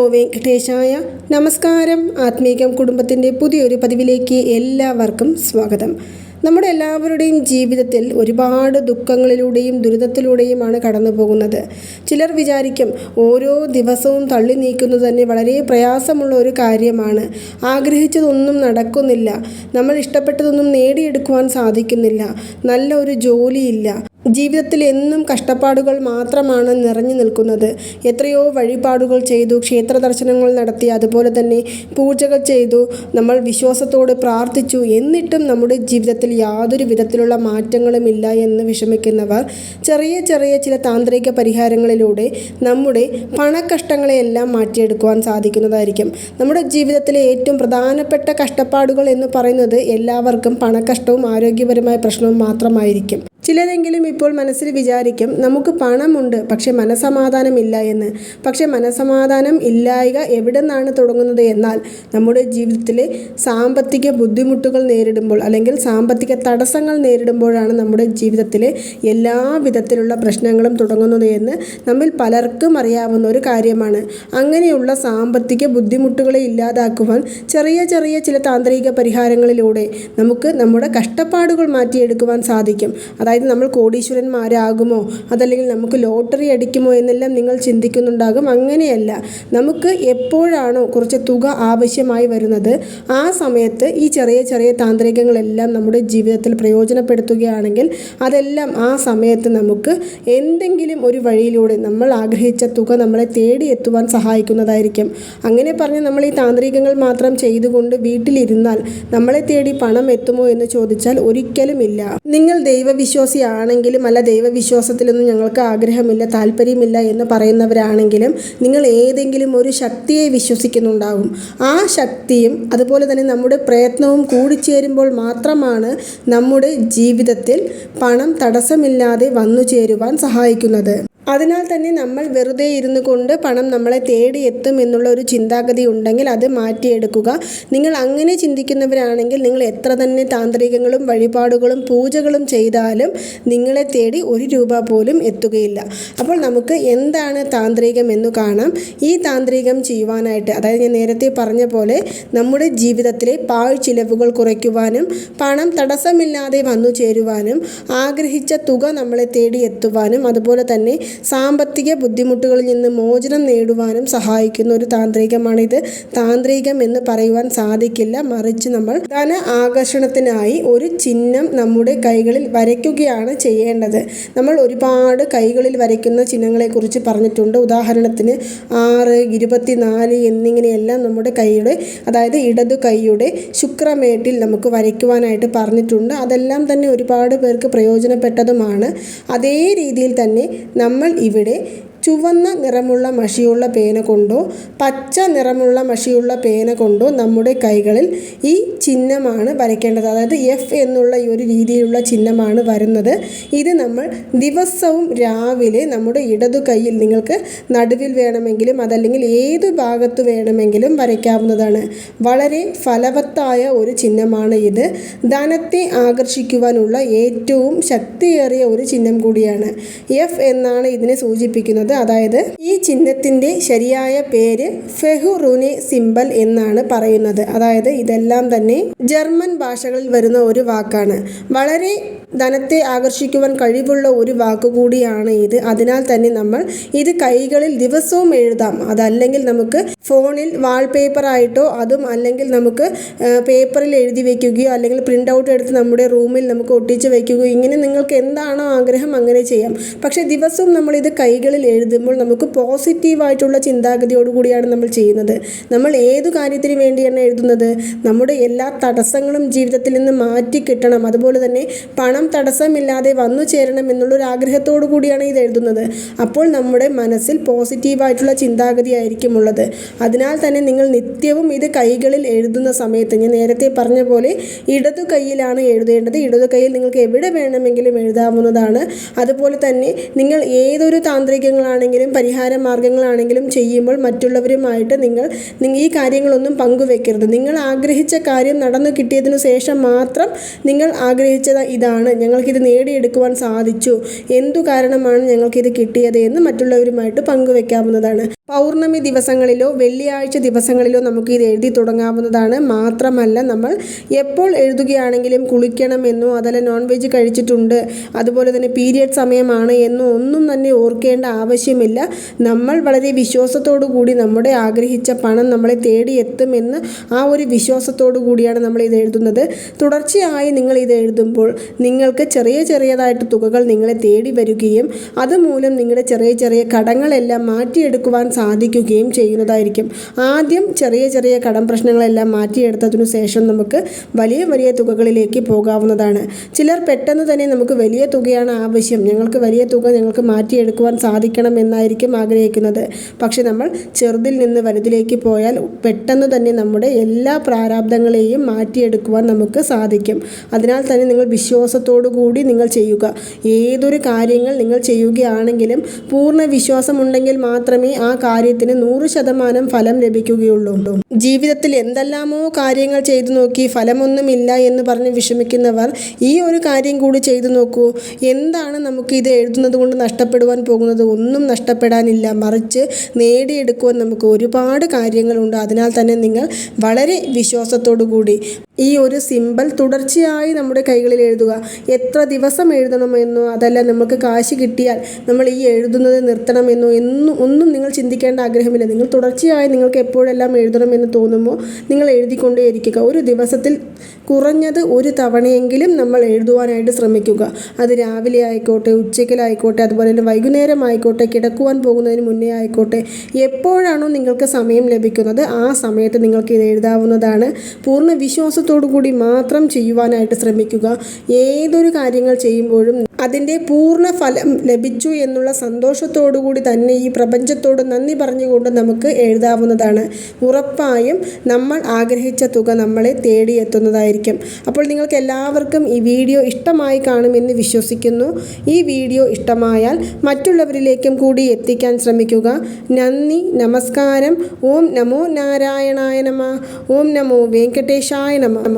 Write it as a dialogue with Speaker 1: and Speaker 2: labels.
Speaker 1: നമോ വെങ്കടേശായ നമസ്കാരം. ആത്മീകം കുടുംബത്തിന്റെ പുതിയൊരു പതിവിലേക്ക് എല്ലാവർക്കും സ്വാഗതം. നമ്മുടെ എല്ലാവരുടെയും ജീവിതത്തിൽ ഒരുപാട് ദുഃഖങ്ങളിലൂടെയും ദുരിതത്തിലൂടെയുമാണ് കടന്നു പോകുന്നത് ചിലർ വിചാരിക്കും ഓരോ ദിവസവും തള്ളി നീക്കുന്നത് തന്നെ വളരെ പ്രയാസമുള്ള ഒരു കാര്യമാണ്. ആഗ്രഹിച്ചതൊന്നും നടക്കുന്നില്ല. നമ്മൾ ഇഷ്ടപ്പെട്ടതൊന്നും നേടിയെടുക്കുവാൻ സാധിക്കുന്നില്ല. നല്ല ഒരു ജോലിയില്ല. ജീവിതത്തിൽ എന്നും കഷ്ടപ്പാടുകൾ മാത്രമാണ് നിറഞ്ഞു നിൽക്കുന്നത്. എത്രയോ വഴിപാടുകൾ ചെയ്തു ക്ഷേത്ര ദർശനങ്ങൾ നടത്തി അതുപോലെ തന്നെ പൂജകൾ ചെയ്തു. നമ്മൾ വിശ്വാസത്തോട് പ്രാർത്ഥിച്ചു. എന്നിട്ടും നമ്മുടെ ജീവിതത്തിൽ യാതൊരു വിധത്തിലുള്ള മാറ്റങ്ങളും ഇല്ല എന്ന് വിഷമിക്കുന്നവർ ചെറിയ ചെറിയ ചില താന്ത്രിക പരിഹാരങ്ങളിലൂടെ നമ്മുടെ പണക്കഷ്ടങ്ങളെയെല്ലാം മാറ്റിയെടുക്കുവാൻ സാധിക്കുന്നതായിരിക്കും. നമ്മുടെ ജീവിതത്തിലെ ഏറ്റവും പ്രധാനപ്പെട്ട കഷ്ടപ്പാടുകൾ എന്ന് പറയുന്നത് എല്ലാവർക്കും പണക്കഷ്ടവും ആരോഗ്യപരമായ പ്രശ്നവും മാത്രമായിരിക്കും. ചിലരെങ്കിലും ഇപ്പോൾ മനസ്സിൽ വിചാരിക്കും നമുക്ക് പണമുണ്ട് പക്ഷെ മനസമാധാനമില്ല എന്ന്. പക്ഷെ മനസമാധാനം ഇല്ലായക എവിടെ നിന്നാണ് തുടങ്ങുന്നത് എന്നാൽ നമ്മുടെ ജീവിതത്തിലെ സാമ്പത്തിക ബുദ്ധിമുട്ടുകൾ നേരിടുമ്പോൾ അല്ലെങ്കിൽ സാമ്പത്തിക തടസ്സങ്ങൾ നേരിടുമ്പോഴാണ് നമ്മുടെ ജീവിതത്തിലെ എല്ലാ വിധത്തിലുള്ള പ്രശ്നങ്ങളും തുടങ്ങുന്നത് എന്ന് നമ്മിൽ പലർക്കും അറിയാവുന്ന ഒരു കാര്യമാണ്. അങ്ങനെയുള്ള സാമ്പത്തിക ബുദ്ധിമുട്ടുകളെ ഇല്ലാതാക്കുവാൻ ചെറിയ ചെറിയ ചില താന്ത്രിക പരിഹാരങ്ങളിലൂടെ നമുക്ക് നമ്മുടെ കഷ്ടപ്പാടുകൾ മാറ്റിയെടുക്കുവാൻ സാധിക്കും. അതായത് നമ്മൾ കോടീശ്വരന്മാരാകുമോ? അതല്ലെങ്കിൽ നമുക്ക് ലോട്ടറി അടിക്കുമോ എന്നെല്ലാം നിങ്ങൾ ചിന്തിക്കുന്നുണ്ടാകും. അങ്ങനെയല്ല. നമുക്ക് എപ്പോഴാണോ കുറച്ച് തുക ആവശ്യമായി വരുന്നത് ആ സമയത്ത് ഈ ചെറിയ ചെറിയ താന്ത്രികങ്ങളെല്ലാം നമ്മുടെ ജീവിതത്തിൽ പ്രയോജനപ്പെടുത്തുകയാണെങ്കിൽ അതെല്ലാം ആ സമയത്ത് നമുക്ക് എന്തെങ്കിലും ഒരു വഴിയിലൂടെ നമ്മൾ ആഗ്രഹിച്ച തുക നമ്മളെ തേടി എത്തുവാൻ സഹായിക്കുന്നതായിരിക്കും. അങ്ങനെ പറഞ്ഞ് നമ്മൾ ഈ താന്ത്രികങ്ങൾ മാത്രം ചെയ്തുകൊണ്ട് വീട്ടിലിരുന്നാൽ നമ്മളെ തേടി പണം എത്തുമോ എന്ന് ചോദിച്ചാൽ ഒരിക്കലുമില്ല. നിങ്ങൾ ദൈവവിശ്വാസിയാണെങ്കിലും അല്ല ദൈവവിശ്വാസത്തിലൊന്നും ഞങ്ങൾക്ക് ആഗ്രഹമില്ല താല്പര്യമില്ല എന്ന് പറയുന്നവരാണെങ്കിലും നിങ്ങൾ ഏതെങ്കിലും ഒരു ശക്തിയെ വിശ്വസിക്കുന്നുണ്ടാകും ആ ശക്തിയും അതുപോലെ തന്നെ നമ്മുടെ പ്രയത്നവും കൂടിച്ചേരുമ്പോൾ മാത്രമാണ് നമ്മുടെ ജീവിതത്തിൽ പണം തടസ്സമില്ലാതെ വന്നു ചേരുവാൻ സഹായിക്കുന്നത്. അതിനാൽ തന്നെ നമ്മൾ വെറുതെ ഇരുന്നു കൊണ്ട് പണം നമ്മളെ തേടി എത്തും എന്നുള്ള ഒരു ചിന്താഗതി ഉണ്ടെങ്കിൽ അത് മാറ്റിയെടുക്കുക. നിങ്ങൾ അങ്ങനെ ചിന്തിക്കുന്നവരാണെങ്കിൽ നിങ്ങൾ എത്ര തന്നെ താന്ത്രികങ്ങളും വഴിപാടുകളും പൂജകളും ചെയ്താലും നിങ്ങളെ തേടി ഒരു രൂപ പോലും എത്തുകയില്ല. അപ്പോൾ നമുക്ക് എന്താണ് താന്ത്രികം എന്ന് കാണാം. ഈ താന്ത്രികം ചെയ്യുവാനായിട്ട് അതായത് ഞാൻ നേരത്തെ പറഞ്ഞ പോലെ നമ്മുടെ ജീവിതത്തിലെ പാഴ് ചിലവുകൾ കുറയ്ക്കുവാനും പണം തടസ്സമില്ലാതെ വന്നു ചേരുവാനും ആഗ്രഹിച്ച തുക നമ്മളെ തേടി എത്തുവാനും അതുപോലെ തന്നെ സാമ്പത്തിക ബുദ്ധിമുട്ടുകളിൽ നിന്ന് മോചനം നേടുവാനും സഹായിക്കുന്ന ഒരു താന്ത്രികമാണ് ഇത് താന്ത്രികം എന്ന് പറയുവാൻ സാധിക്കില്ല. മറിച്ച് നമ്മൾ ധന ആകർഷണത്തിനായി ഒരു ചിഹ്നം നമ്മുടെ കൈകളിൽ വരയ്ക്കുകയാണ് ചെയ്യേണ്ടത്. നമ്മൾ ഒരുപാട് കൈകളിൽ വരയ്ക്കുന്ന ചിഹ്നങ്ങളെക്കുറിച്ച് പറഞ്ഞിട്ടുണ്ട്. ഉദാഹരണത്തിന് ആറ് ഇരുപത്തിനാല് എന്നിങ്ങനെയെല്ലാം നമ്മുടെ കൈയുടെ അതായത് ഇടതു കൈയുടെ ശുക്രമേട്ടിൽ നമുക്ക് വരയ്ക്കുവാനായിട്ട് പറഞ്ഞിട്ടുണ്ട്. അതെല്ലാം തന്നെ ഒരുപാട് പേർക്ക് പ്രയോജനപ്പെട്ടതുമാണ്. അതേ രീതിയിൽ തന്നെ നമ്മൾ ഇവിടെ ചുവന്ന നിറമുള്ള മഷിയുള്ള പേന കൊണ്ടോ പച്ച നിറമുള്ള മഷിയുള്ള പേന കൊണ്ടോ നമ്മുടെ കൈകളിൽ ഈ ചിഹ്നമാണ് വരയ്ക്കേണ്ടത്. അതായത് എഫ് എന്നുള്ള ഈ ഒരു രീതിയിലുള്ള ചിഹ്നമാണ് വരുന്നത്. ഇത് നമ്മൾ ദിവസവും രാവിലെ നമ്മുടെ ഇടതു കൈയിൽ നിങ്ങൾക്ക് നടുവിൽ വേണമെങ്കിലും അതല്ലെങ്കിൽ ഏത് ഭാഗത്ത് വേണമെങ്കിലും വരയ്ക്കാവുന്നതാണ്. വളരെ ഫലവത്തായ ഒരു ചിഹ്നമാണ് ഇത്. ധനത്തെ ആകർഷിക്കുവാനുള്ള ഏറ്റവും ശക്തിയേറിയ ഒരു ചിഹ്നം കൂടിയാണ്. എഫ് എന്നാണ് ഇതിനെ സൂചിപ്പിക്കുന്നത്. അതായത് ഈ ചിഹ്നത്തിന്റെ ശരിയായ പേര് ഫെഹുറുനെ സിംബൽ എന്നാണ് പറയുന്നത്. അതായത് ഇതെല്ലാം തന്നെ ജർമ്മൻ ഭാഷകളിൽ വരുന്ന ഒരു വാക്കാണ്. വളരെ ധനത്തെ ആകർഷിക്കുവാൻ കഴിവുള്ള ഒരു വാക്കുകൂടിയാണ് ഇത്. അതിനാൽ തന്നെ നമ്മൾ ഇത് കൈകളിൽ ദിവസവും എഴുതാം. അതല്ലെങ്കിൽ നമുക്ക് ഫോണിൽ വാൾപേപ്പറായിട്ടോ അതും അല്ലെങ്കിൽ നമുക്ക് പേപ്പറിൽ എഴുതി വയ്ക്കുകയോ അല്ലെങ്കിൽ പ്രിന്റ് ഔട്ട് എടുത്ത് നമ്മുടെ റൂമിൽ നമുക്ക് ഒട്ടിച്ച് വയ്ക്കുകയോ ഇങ്ങനെ നിങ്ങൾക്ക് എന്താണോ ആഗ്രഹം അങ്ങനെ ചെയ്യാം. പക്ഷേ ദിവസവും നമ്മളിത് കൈകളിൽ എഴുതുമ്പോൾ നമുക്ക് പോസിറ്റീവായിട്ടുള്ള ചിന്താഗതിയോടുകൂടിയാണ് നമ്മൾ ചെയ്യുന്നത്. നമ്മൾ ഏതു കാര്യത്തിന് വേണ്ടിയാണ് എഴുതുന്നത്? നമ്മുടെ എല്ലാ തടസ്സങ്ങളും ജീവിതത്തിൽ നിന്ന് മാറ്റി കിട്ടണം. അതുപോലെ തന്നെ പണം തടസ്സമില്ലാതെ വന്നു ചേരണം എന്നുള്ളൊരു ആഗ്രഹത്തോടു കൂടിയാണ് ഇത് എഴുതുന്നത്. അപ്പോൾ നമ്മുടെ മനസ്സിൽ പോസിറ്റീവായിട്ടുള്ള ചിന്താഗതി ആയിരിക്കും ഉള്ളത്. അതിനാൽ തന്നെ നിങ്ങൾ നിത്യവും ഇത് കൈകളിൽ എഴുതുന്ന സമയത്ത് ഞാൻ നേരത്തെ പറഞ്ഞ പോലെ ഇടതു കൈയിലാണ് എഴുതേണ്ടത്. ഇടതു കൈയിൽ നിങ്ങൾക്ക് എവിടെ വേണമെങ്കിലും എഴുതാവുന്നതാണ്. അതുപോലെ തന്നെ നിങ്ങൾ ഏതൊരു താന്ത്രികങ്ങളാണെങ്കിലും പരിഹാര മാർഗങ്ങളാണെങ്കിലും ചെയ്യുമ്പോൾ മറ്റുള്ളവരുമായിട്ട് നിങ്ങൾ ഈ കാര്യങ്ങളൊന്നും പങ്കുവെക്കരുത്. നിങ്ങൾ ആഗ്രഹിച്ച കാര്യം നടന്നു കിട്ടിയതിനു ശേഷം മാത്രം നിങ്ങൾ ആഗ്രഹിച്ചത് ഇതാണ്. ഞങ്ങൾക്കിത് നേടിയെടുക്കുവാൻ സാധിച്ചു. എന്തു കാരണമാണ് ഞങ്ങൾക്കിത് കിട്ടിയത് എന്ന് മറ്റുള്ളവരുമായിട്ട് പങ്കുവെക്കാവുന്നതാണ്. പൗർണമി ദിവസങ്ങളിലോ വെള്ളിയാഴ്ച ദിവസങ്ങളിലോ നമുക്ക് ഇത് എഴുതി തുടങ്ങാവുന്നതാണ്. മാത്രമല്ല നമ്മൾ എപ്പോൾ എഴുതുകയാണെങ്കിലും കുളിക്കണമെന്നോ അതല്ല നോൺ വെജ് കഴിച്ചിട്ടുണ്ട് അതുപോലെ തന്നെ പീരിയഡ് സമയമാണ് എന്നോ ഒന്നും തന്നെ ഓർക്കേണ്ട ആവശ്യമില്ല. നമ്മൾ വളരെ വിശ്വാസത്തോടു കൂടി നമ്മുടെ ആഗ്രഹിച്ച പണം നമ്മളെ തേടിയെത്തുമെന്ന് ആ ഒരു വിശ്വാസത്തോടു കൂടിയാണ് നമ്മൾ ഇത് എഴുതുന്നത്. തുടർച്ചയായി നിങ്ങൾ ഇത് എഴുതുമ്പോൾ നിങ്ങൾക്ക് ചെറിയ ചെറിയതായിട്ട് തുകകൾ നിങ്ങളെ തേടി വരികയും അതുമൂലം നിങ്ങളുടെ ചെറിയ ചെറിയ കടങ്ങളെല്ലാം മാറ്റിയെടുക്കുവാൻ സാധിക്കുകയും ചെയ്യുന്നതായിരിക്കും. ആദ്യം ചെറിയ ചെറിയ കടം പ്രശ്നങ്ങളെല്ലാം മാറ്റിയെടുത്തതിനു ശേഷം നമുക്ക് വലിയ വലിയ തുകകളിലേക്ക് പോകാവുന്നതാണ്. ചിലർ പെട്ടെന്ന് തന്നെ നമുക്ക് വലിയ തുകയാണ് ആവശ്യം. ഞങ്ങൾക്ക് വലിയ തുക ഞങ്ങൾക്ക് മാറ്റിയെടുക്കുവാൻ സാധിക്കണം എന്നായിരിക്കും ആഗ്രഹിക്കുന്നത്. പക്ഷെ നമ്മൾ ചെറുതിൽ നിന്ന് വലുതിലേക്ക് പോയാൽ പെട്ടെന്ന് തന്നെ നമ്മുടെ എല്ലാ പ്രാരാബ്ദങ്ങളെയും മാറ്റിയെടുക്കുവാൻ നമുക്ക് സാധിക്കും. അതിനാൽ തന്നെ നിങ്ങൾ വിശ്വാസത്തോടു കൂടി നിങ്ങൾ ചെയ്യുക. ഏതൊരു കാര്യങ്ങൾ നിങ്ങൾ ചെയ്യുകയാണെങ്കിലും പൂർണ വിശ്വാസമുണ്ടെങ്കിൽ മാത്രമേ ആ കാര്യത്തിന് നൂറ് ശതമാനം ഫലം ലഭിക്കുകയുള്ളൂ. ജീവിതത്തിൽ എന്തെല്ലാമോ കാര്യങ്ങൾ ചെയ്തു നോക്കി ഫലമൊന്നുമില്ല എന്ന് പറഞ്ഞ് വിഷമിക്കുന്നവർ ഈ ഒരു കാര്യം കൂടി ചെയ്തു നോക്കൂ. എന്താണ് നമുക്ക് ഇത് എഴുതുന്നത് കൊണ്ട് നഷ്ടപ്പെടുവാൻ പോകുന്നത്? ഒന്നും നഷ്ടപ്പെടാനില്ല. മറിച്ച് നേടിയെടുക്കുവാൻ നമുക്ക് ഒരുപാട് കാര്യങ്ങളുണ്ട്. അതിനാൽ തന്നെ നിങ്ങൾ വളരെ വിശ്വാസത്തോടു കൂടി ഈ ഒരു സിമ്പൽ തുടർച്ചയായി നമ്മുടെ കൈകളിൽ എഴുതുക. എത്ര ദിവസം എഴുതണമെന്നോ അതല്ല നമുക്ക് കാശ് കിട്ടിയാൽ നമ്മൾ ഈ എഴുതുന്നത് നിർത്തണമെന്നോ എന്നും ഒന്നും നിങ്ങൾ ചിന്തിക്കേണ്ട ആഗ്രഹമില്ല. നിങ്ങൾ തുടർച്ചയായി നിങ്ങൾക്ക് എപ്പോഴെല്ലാം എഴുതണമെന്ന് തോന്നുമോ നിങ്ങൾ എഴുതിക്കൊണ്ടേയിരിക്കുക. ഒരു ദിവസത്തിൽ കുറഞ്ഞത് ഒരു തവണയെങ്കിലും നമ്മൾ എഴുതുവാനായിട്ട് ശ്രമിക്കുക. അത് രാവിലെ ആയിക്കോട്ടെ ഉച്ചയ്ക്കലായിക്കോട്ടെ അതുപോലെ തന്നെ വൈകുന്നേരം ആയിക്കോട്ടെ കിടക്കുവാൻ പോകുന്നതിന് മുന്നേ ആയിക്കോട്ടെ എപ്പോഴാണോ നിങ്ങൾക്ക് സമയം ലഭിക്കുന്നത് ആ സമയത്ത് നിങ്ങൾക്ക് ഇത് എഴുതാവുന്നതാണ്. പൂർണ വിശ്വാസത്തോടു കൂടി മാത്രം ചെയ്യുവാനായിട്ട് ശ്രമിക്കുക. ഏതൊരു കാര്യങ്ങൾ ചെയ്യുമ്പോഴും അതിന്റെ പൂർണ ഫലം ലഭിച്ചു എന്നുള്ള സന്തോഷത്തോടു കൂടി തന്നെ ഈ പ്രപഞ്ചത്തോട് നന്ദി പറഞ്ഞുകൊണ്ട് നമുക്ക് എഴുതാവുന്നതാണ്. ഉറപ്പായും നമ്മൾ ആഗ്രഹിച്ച തുക നമ്മളെ തേടിയെത്തുന്നതായിരിക്കും. അപ്പോൾ നിങ്ങൾക്ക് എല്ലാവർക്കും ഈ വീഡിയോ ഇഷ്ടമായി കാണുമെന്ന് വിശ്വസിക്കുന്നു. ഈ വീഡിയോ ഇഷ്ടമായാൽ മറ്റുള്ളവരിലേക്കും കൂടി എത്തിക്കാൻ ശ്രമിക്കുക. നന്ദി നമസ്കാരം. ഓം നമോ നാരായണായ നമ. ഓം നമോ വെങ്കടേശായ നമ. Mama.